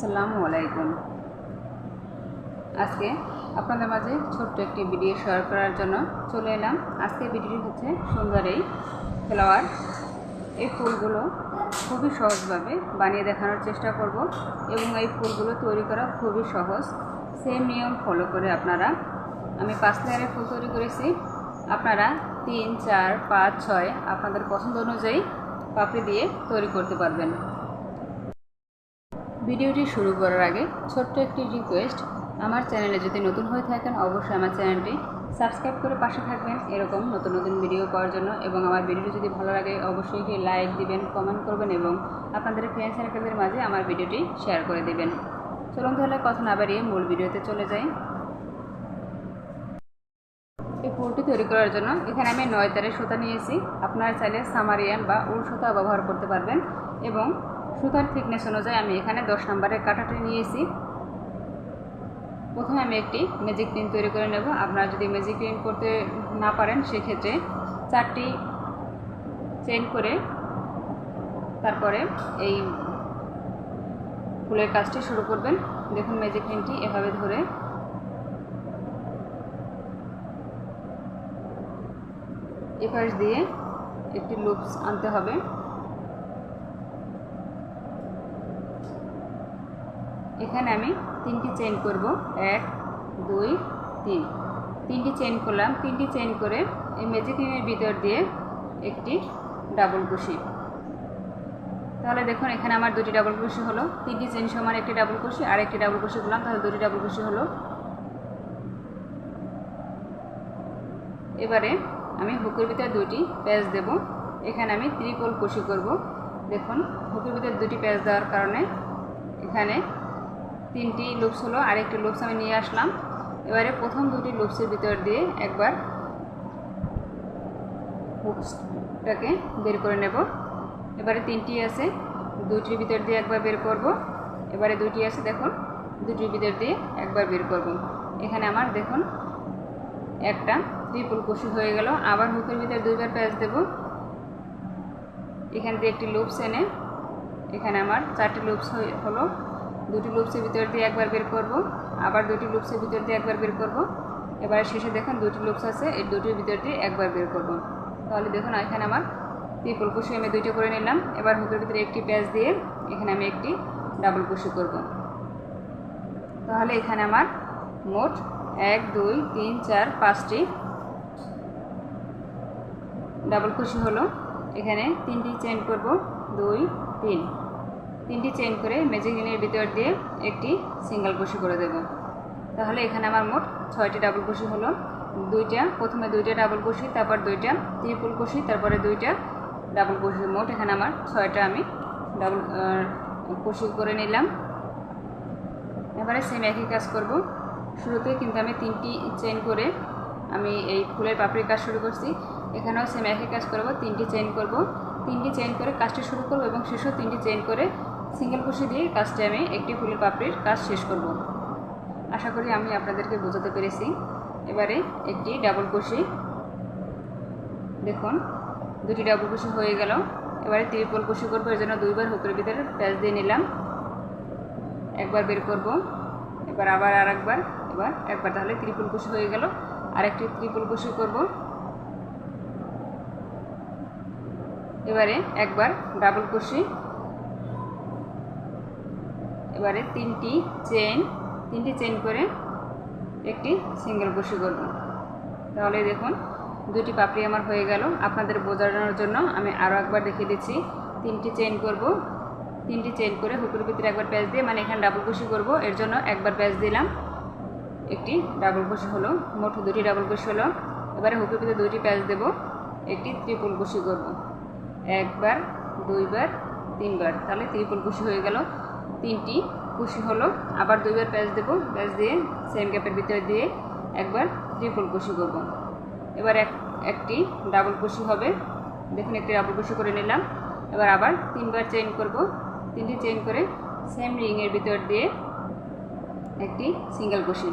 আসসালামু আলাইকুম। আজকে আপনাদের মাঝে ছোট্ট একটি ভিডিও শেয়ার করার জন্য চলে এলাম। আজকে ভিডিওটি হচ্ছে সুন্দর এই ফ্লাওয়ার। এই ফুলগুলো খুবই সহজভাবে বানিয়ে দেখানোর চেষ্টা করব এবং এই ফুলগুলো তৈরি করা খুবই সহজ। সেম নিয়ম ফলো করে আপনারা, আমি পাঁচ লেয়ারের ফুল তৈরি করেছি। আপনারা তিন, চার, পাঁচ, ছয় আপনাদের পছন্দ অনুযায়ী পাপড়ি দিয়ে তৈরি করতে পারবেন। ভিডিওটি শুরু করার আগে ছোট্ট একটি রিকোয়েস্ট আমার চ্যানেলে যদি নতুন হয়ে থাকেন, অবশ্যই আমার চ্যানেলটি সাবস্ক্রাইব করে পাশে থাকবেন। এরকম নতুন নতুন ভিডিও পাওয়ার জন্য এবং আমার ভিডিওটি যদি ভালো লাগে, অবশ্যই একটি লাইক দিবেন কমেন্ট করবেন এবং আপনাদের ফ্রেন্ড সার্কেলদের মাঝে আমার ভিডিওটি শেয়ার করে দেবেন। চলুন তাহলে কথা না বাড়িয়ে মূল ভিডিওতে চলে যাই। এই ফুলটি তৈরি করার জন্য এখানে আমি নয় তারের সুতা নিয়েছি। আপনারা চাইলে সামারিয়ান বা উল সুতা ব্যবহার করতে পারবেন এবং সুতার থিকনেস অনুযায়ী আমি এখানে দশ নম্বরের কাঁটাটি নিয়েছি। প্রথমে আমি একটি ম্যাজিক পিন তৈরি করে নেব। আপনারা যদি ম্যাজিক পিন করতে না পারেন, সেক্ষেত্রে চারটি চেন করে তারপরে এই ফুলের কাজটি শুরু করবেন। দেখুন ম্যাজিক পিনটি এভাবে ধরে। এপাশ দিয়ে একটি লুপস আনতে হবে। এখানে আমি তিনটি চেন করব। এক, দুই, তিন। তিনটি চেন করলাম। তিনটি চেন করে এই ম্যাজিকিনের ভিতর দিয়ে একটি ডাবল কুশি তাহলে দেখুন, এখানে আমার দুটি ডাবল কুশি হলো। তিনটি চেন সমান একটি ডাবল কুশি আর একটি ডাবল কুশি করলাম, তাহলে দুটি ডাবল কুশি হলো। এবারে আমি হুকের ভিতরে দুটি প্যাচ দেব। এখানে আমি ত্রিপল কুশি করব। দেখুন, হুকের ভিতরে দুটি প্যাচ দেওয়ার কারণে এখানে তিনটি লুপস হলো আর একটি লুপস আমি নিয়ে আসলাম। এবারে প্রথম দুটি লুপসের ভিতর দিয়ে একবার হুকসটাকে বের করে নেব। এবারে তিনটি আছে, দুটির ভিতর দিয়ে একবার বের করব। এবারে দুটি আছে, দেখুন, দুটির ভিতর দিয়ে একবার বের করব। এখানে আমার, দেখুন, একটা ত্রিপুল কুশি হয়ে গেল। আবার হুকের ভিতরে দুইবার প্যাচ দেব। এখান দিয়ে একটি লুপস এনে, এখানে আমার চারটি লুপস হলো। দুটি লুপসের ভিতর দিয়ে একবার বের করব, আবার দুটি লুপসের ভিতর দিয়ে একবার বের করব। এবারে শেষে দেখুন দুটি লুপস আছে, এই দুটির ভিতর দিয়ে একবার বের করব। তাহলে দেখুন এখানে আমার ত্রিপুল কুশি আমি দুইটা করে নিলাম। এবার হুকের ভিতরে একটি প্যাচ দিয়ে এখানে আমি একটি ডাবল কুশি করব। তাহলে এখানে আমার মোট এক, দুই, তিন, চার, পাঁচটি ডাবল কুশি হলো। এখানে তিনটি চেন করব, দুই, তিন। তিনটি চেন করে ম্যাজিক রিনের ভিতর দিয়ে একটি সিঙ্গেল কুশি করে দেব। তাহলে এখানে আমার মোট ছয়টি ডাবল কুশি হলো। দুইটা, প্রথমে দুইটা ডাবল কুশি তারপর দুইটা ত্রিপুল কুশি তারপরে দুইটা ডাবল কুশি মোট এখানে আমার ছয়টা আমি ডাবল কুশি করে নিলাম। এবারে সেম একই কাজ করব। শুরুতে কিন্তু আমি তিনটি চেন করে আমি এই ফুলের পাপড়ির কাজ শুরু করছি। এখানেও সেম একই কাজ করব, তিনটি চেন করব। তিনটি চেন করে কাজটি শুরু করব এবং শেষও তিনটি চেন করে সিঙ্গেল কুশি দিয়ে কাজটি আমি একটি ফুলের পাপড়ির কাজ শেষ করব। আশা করি আমি আপনাদেরকে বোঝাতে পেরেছি। এবারে একটি ডাবল কুশি দেখুন, দুটি ডাবল কুশি হয়ে গেল। এবারে ত্রিপল কুশি করব, এর জন্য দুইবার হুকের ভিতরে প্যাচ দিয়ে নিলাম। একবার বের করব। এবার আবার আর একবার এবার একবার তাহলে ত্রিপল কুশি হয়ে গেল। আরেকটি ত্রিপল কুশি করব। এবারে একবার ডাবল কুশি এবারে তিনটি চেন তিনটি চেন করে একটি সিঙ্গেল কুশি করব। তাহলে দেখুন, দুটি পাপড়ি আমার হয়ে গেল। আপনাদের বোঝানোর জন্য আমি আরও একবার দেখিয়ে দিচ্ছি। তিনটি চেন করব। তিনটি চেন করে হুকুর ভিতরে একবার প্যাচ দিয়ে মানে এখানে ডাবল কুশি করব। এর জন্য একবার প্যাঁচ দিলাম। একটি ডাবল কুশি হলো, মোট দুটি ডাবল কুশি হলো। এবারে হুকুর ভিতরে দুটি প্যাচ দেব। একটি ত্রিপুল কুশি করব। একবার, দুইবার, তিনবার। তাহলে ত্রিপুল কুশি হয়ে গেল। তিনটি। কুশি হলো। আবার দুইবার প্যাচ দেবো। প্যাচ দিয়ে সেম গ্যাপের ভিতরে দিয়ে একবার ত্রিপুল কুশি করব। এবার এক, একটি ডাবল কুশি হবে। দেখুন, একটি ডাবল কুশি করে নিলাম। এবার আবার তিনবার চেইন করব। তিনটি চেইন করে সেম রিংয়ের ভিতর দিয়ে একটি সিঙ্গেল কুশি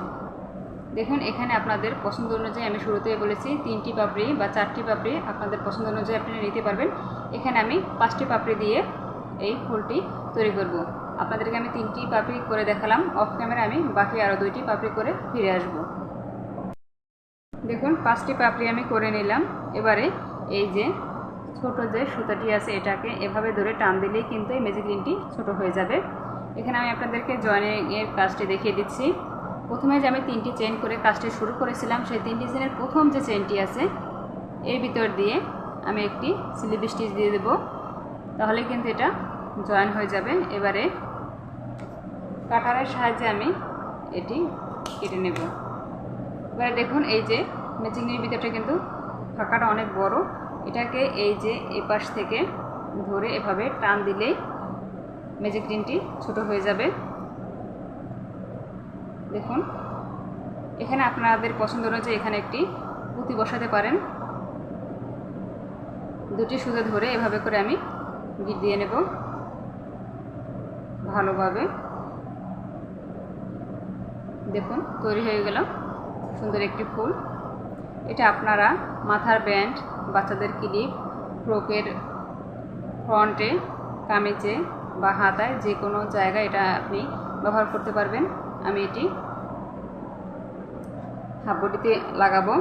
দেখুন, এখানে আপনাদের পছন্দ অনুযায়ী আমি শুরুতেই বলেছি, তিনটি পাপড়ি বা চারটি পাপড়ি আপনাদের পছন্দ অনুযায়ী আপনি নিতে পারবেন। এখানে আমি পাঁচটি পাপড়ি দিয়ে এই ফুলটি তৈরি করব। আপনাদেরকে আমি তিনটি পাপড়ি করে দেখালাম। অফ ক্যামেরা আমি বাকি আরও দুইটি পাপড়ি করে ফিরে আসব। দেখুন, পাঁচটি পাপড়ি আমি করে নিলাম। এবারে এই যে ছোট যে সুতাটি আছে, এটাকে এভাবে ধরে টান দিলেই কিন্তু এই ম্যাজিক রিংটি ছোট হয়ে যাবে। এখানে আমি আপনাদেরকে জয়েনিংয়ের কাজটি দেখিয়ে দিচ্ছি। প্রথমে যে আমি তিনটি চেন করে কাজটি শুরু করেছিলাম, সেই তিনটি চেনের প্রথম যে চেনটি আছে, এর ভিতর দিয়ে আমি একটি স্লিপ স্টিচ দিয়ে দেব। তাহলে কিন্তু এটা জয়েন হয়ে যাবে। এবারে কাটারের সাহায্যে আমি এটি কেটে নেব। এবারে দেখুন, এই যে ম্যাচিংয়ের ভিতরটা কিন্তু ফাঁকাটা অনেক বড়। এটাকে এই যে এ পাশ থেকে ধরে এভাবে টান দিলেই ম্যাজিক রিনটি ছোট হয়ে যাবে। দেখুন, এখানে আপনাদের পছন্দ অনুযায়ী এখানে একটি পুঁতি বসাতে পারেন। দুটি সুতো ধরে এভাবে করে আমি গিট দিয়ে নেব। ভালোভাবে। দেখুন, তৈরি হয়ে গেল। সুন্দর একটি ফুল। এটা আপনারা মাথার ব্যান্ড, বাচ্চাদের ক্লিপ ফ্রকের ফ্রন্টে, কামিজে বা হাতায় যে কোনো জায়গায় এটা আপনি ব্যবহার করতে পারবেন। আমি এটি হাবটিতে লাগাবো।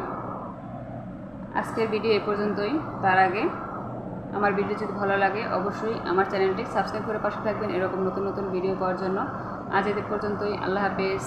আজকের ভিডিও এ পর্যন্তই। তার আগে আমার ভিডিও যদি ভালো লাগে, অবশ্যই আমার চ্যানেলটি সাবস্ক্রাইব করে পাশে থাকবেন এরকম নতুন নতুন ভিডিও পাওয়ার জন্য। আজ এদের পর্যন্তই। আল্লাহ হাফেজ।